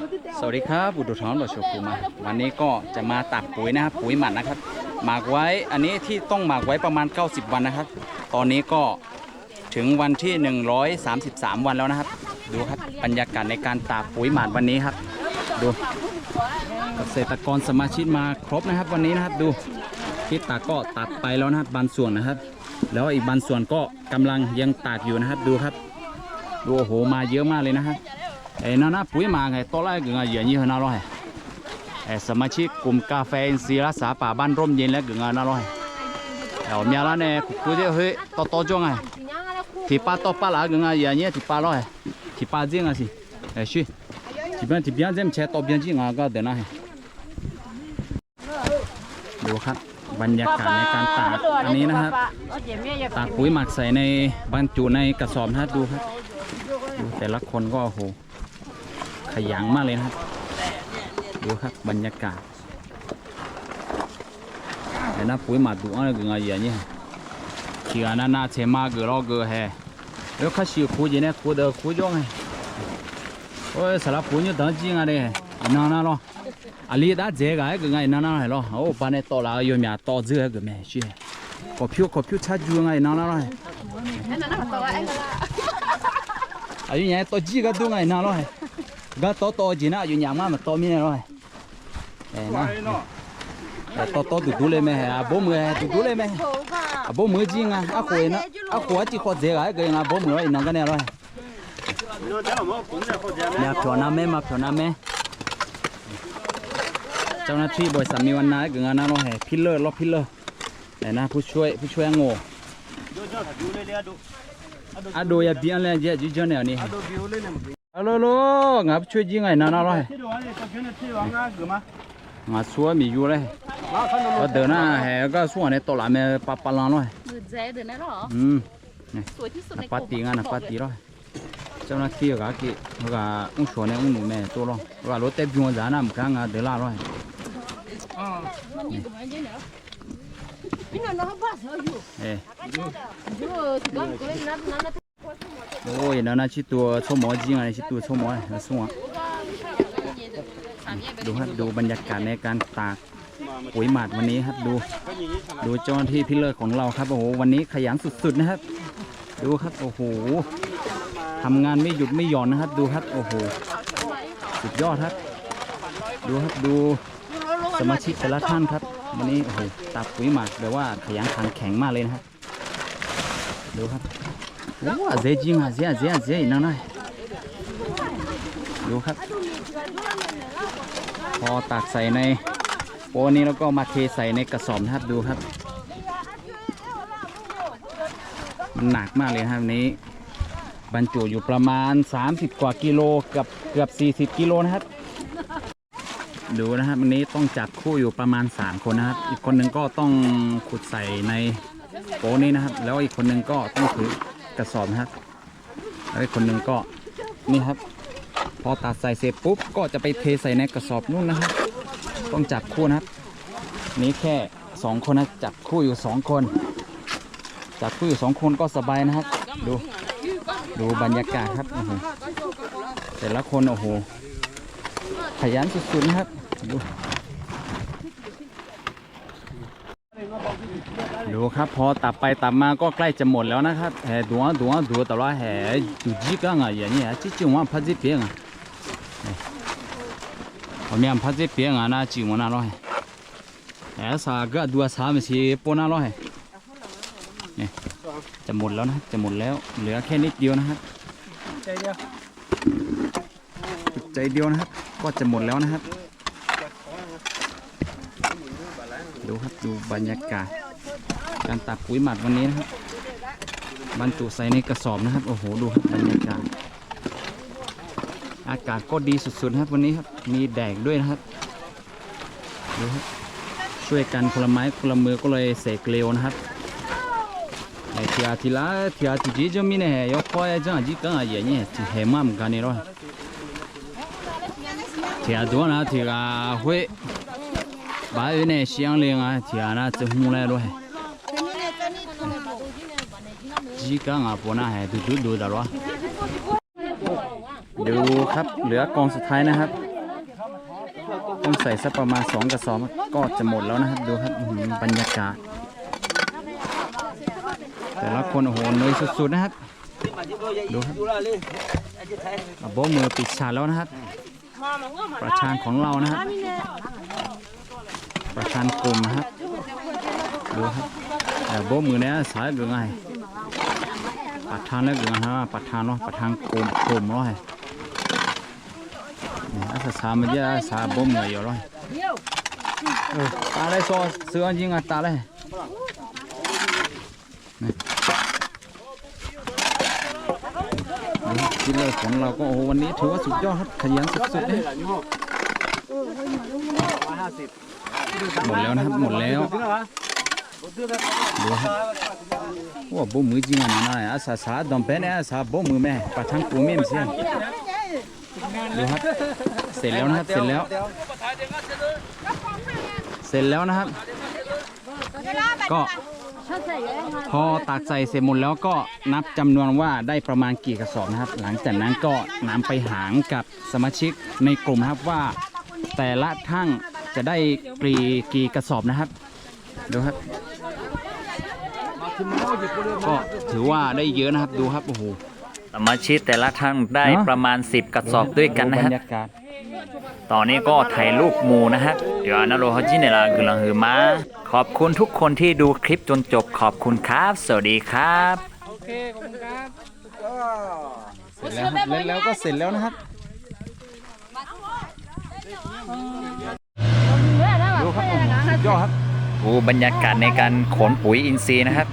สวัสดีครับอุดรท้องดอชกูมาวันนี้ก็จะมาตักปุ๋ยนะครับปุ๋ยหมักนะครับ หมักไว้อันนี้ที่ต้องหมักไว้ประมาณ 90 วันนะครับ ตอนนี้ก็ถึงวันที่ 133 วันแล้วนะครับ ดูครับบรรยากาศในการตากปุ๋ยหมักวันนี้ครับ ดูเกษตรกรสมาชิกมาครบนะครับ วันนี้นะครับดูที่ตากก็ตัดไปแล้วนะครับบางส่วนนะครับ แล้วอีกบางส่วนก็กำลังยังตากอยู่นะครับ ดูครับดูโอ้โหมาเยอะมากเลยนะครับ ไอ้นั่นปุ๋ยหมาไงตัวแรกก็อย่างนี้หรอน่าร้อยไอ้สมาชิกกลุ่มกาแฟอินทรีย์รักษาป่าบ้านร่มเย็นแล้วก็งานน่าร้อยเอาเมียละเนี่ยกูจะเฮ้ยต่อต่อจ้องไงที่ป้าต่อป้าละก็งาอย่างนี้ที่ป้าร้อยที่ป้าจียงอะสิไอ้ชิที่บ้านที่เบี้ยเจมแช่ต่อเบี้ยจริงอะก็เดี๋ยวนะดูครับบรรยากาศในการตากอันนี้นะครับตากปุ๋ยหมักใส่ในบรรจุในกระสอบนะดูครับแต่ละคนก็โอ้โห ขยันมากเลยนะครับ ดูครับบรรยากาศแต่น่าปุ๋ยหมักดูอะไรกันอย่างนี้ขี่อันนั้นน่าเชมาเกลอเกแฮแล้วข้าชิวคูจีเนี่ยคูเดอคูจ้องไงโอ้ยสลับปุ๋ยเนี่ยตั้งจริงอะไรอีนั่นน่ะหรออันนี้ได้เจ๊กันก็ไงนั่นน่ะหรอโอ้ปานในต่อละอยู่มีต่อเจ๊ก็ไม่ใช่ขอพิวขอพิวชัดอยู่ไงน้องน้อยอายุเนี่ยตัวจีก็ดูไงน้องน้อ ก็โตโตจีน่าอยู่อย่างมากมันโตมีอะไรเอ้นไหแต่โตโตตุตุเลยไหมอะบ่มือดูตุเลยไหมอะบ่มือจริงอะอะขวยนะอะขวยจีขวดเจ๋อไอ้เกย์อะบ่มือไอ้น้องกันเนี่ยเลยเนี่ยพรอน้ำแม่มาพรอน้ำแม่เจ้าหน้าที่บริษัทมีวันนั้นเกย์งงานนั้นเราแห่พิลเลอร์ล็อกพิลเลอร์ไอ้นนะผู้ช่วยผู้ช่วยงงอะดูอย่าเบี้ยเลยเจ้าจุ๊จ้าเนี่ยนี่ เจเดือนนั้นหรออืมสวยที่สุดในปาตีงานนะปาตีร้อยเจ้าหน้าที่ก็กี่ก็อุ้งชวนในอุ้งหนูแม่ตัวร้อยว่า รถเต็มยวงจานะมันกางาเดือดละร้อยมันอยู่ตรงนี้เนาะเอ้อยู่ถึงก็ก็นัดนัดนัดโอ้ยนั่นน่ะชิตัวชมหมอจริงอะชิตัวชมหมอนะสวงสามแยกไปดูครับดูบรรยากาศในการตากปุ๋ยหมักวันนี้ครับดูดูเจ้าหน้าที่พิเลิศของเราครับโอ้โหวันนี้ขยันสุดๆนะครับ ดูครับโอ้โหทำงานไม่หยุดไม่หย่อนนะครับ ดูครับโอ้โหสุดยอดครับ ดูครับดูสมาชิกแต่ละท่านครับวันนี้โอ้โหตากปุ๋ยหมักแบบว่าขยันขันแข็งมากเลยนะครับดูครับ โอ้เจ๊จริงอะเจ๊เจ๊เจ๊นั่นน่ะดูครับ พอตักใส่ในโปนี้แล้วก็มาเทใส่ในกระสอบนะครับดูครับ มันหนักมากเลยครับนี้ บรรจุอยู่ประมาณ 30 กว่ากิโลกือบเกือบ 40 กิโลนะครับ ดูนะครับวันนี้ต้องจับคู่อยู่ประมาณ 3 คนนะครับ อีกคนหนึ่งก็ต้องขุดใส่ในโปนี้นะครับ แล้วอีกคนหนึ่งก็ต้องถือ กระสอบนะครับแล้วคนหนึ่งก็นี่ครับ พอตัดใส่เสร็จปุ๊บก็จะไปเทใส่ในกระสอบนู่นนะครับ ต้องจับคู่นะครับ นี้แค่สองคนนะจับคู่อยู่สองคน จับคู่อยู่สองคนก็สบายนะครับ ดูดูบรรยากาศครับโอ้โหแต่ละคนโอ้โหขยันสุดๆนะครับดู ดูครับ พอตับไปตับมาก็ใกล้จะหมดแล้วนะครับแห่ดัวดัวดัวแต่ว่าแห่จุดจีกังอะอย่างนี้จิจงว่าพัดจีเปียงอะผมยังพัดจีเปียงอะนะจิวน่าร้อยแห่สากะดัวสามสีปน่าร้อยเนี่ยจะหมดแล้วนะจะหมดแล้วเหลือแค่นิดเดียวนะครับจเดใจเดียวนะครับ ก็จะหมดแล้วนะครับดูครับดูบรรยากาศ การตักปุ๋ยหมักวันนี้นะครับ บรรจุใส่ในกระสอบนะครับ โอ้โห ดูครับบรรยากาศ อากาศก็ดีสุดๆนะครับวันนี้ครับ มีแดดด้วยนะครับ ดูครับ ช่วยกันคนละไม้คนละมือก็เลยเสกเร็วนะครับไอ้ที่อาทิละที่อาทิตย์จะมีเนี่ยยกคอยจังจีกันอะไรเนี่ยที่เหมามันกันนี่หรอที่อาตัวนะที่อา会把有那香菱啊，ที่อา那จะ红来了， จีกางาปนาแห่ดูดูดูดารวดูครับเหลือกองสุดท้ายนะครับ ต้องใส่สักประมาณสองกระสอบก็จะหมดแล้วนะครับ ดูครับบรรยากาศ แต่ละคนโอ้โหเหนื่อยสุดๆนะครับ ดูครับโบมือปิดฉากแล้วนะครับ ประชานของเรานะครับประชานกลุ่มนะครับดูครับแต่โบมือเนี้ยสายหรือไง ประธานแล้วเป็นไงฮะประธานเนาะประธานกลุ่มกลมเนาะนี่อาสามันเยอะสาบกมืออยู่เนาะเออตาเลยซอเสือจริงอะตาเลยกินเลยของเราก็โอ้วันนี้ถือว่าสุดยอดครับขยันสุดๆเลยหมดแล้วนะครับหมดแล้ว ดูครับว่าบ่มือจริงอะนะอาสาสาดอมเป็นอาสาบ่มือแม่ปะทังกูไม่เสียดูครับ เสร็จแล้วนะครับ เสร็จแล้ว เสร็จแล้วนะครับ ก็พอตักใส่เสร็จหมดแล้วก็นับจำนวนว่าได้ประมาณกี่กระสอบนะครับ หลังจากนั้นก็นำไปหางกับสมาชิกในกลุ่มนะครับว่า แต่ละทั้งจะได้ปรีกี่กระสอบนะครับดูครับ ก็ถือว่าได้เยอะนะครับดูครับโอ้โหสมาชิกแต่ละท่านได้เนอะประมาณ 10 กระสอบด้วยกันนะบรฮะรยากาศตอนนี้ก็ถ่ายรูปหมูนะฮะเดี๋ยวนาโรฮจิเนลากุลังฮือมาขอบคุณทุกคนที่ดูคลิปจนจบขอบคุณครับ สวัสดีครับเสร็จแล้วครับแล้วแล้วก็เสร็จแล้วนะครับดูครับโอ้โหสุดยอดครับดูบรรยากาศในการขนปุ๋ยอินทรีย์นะครับ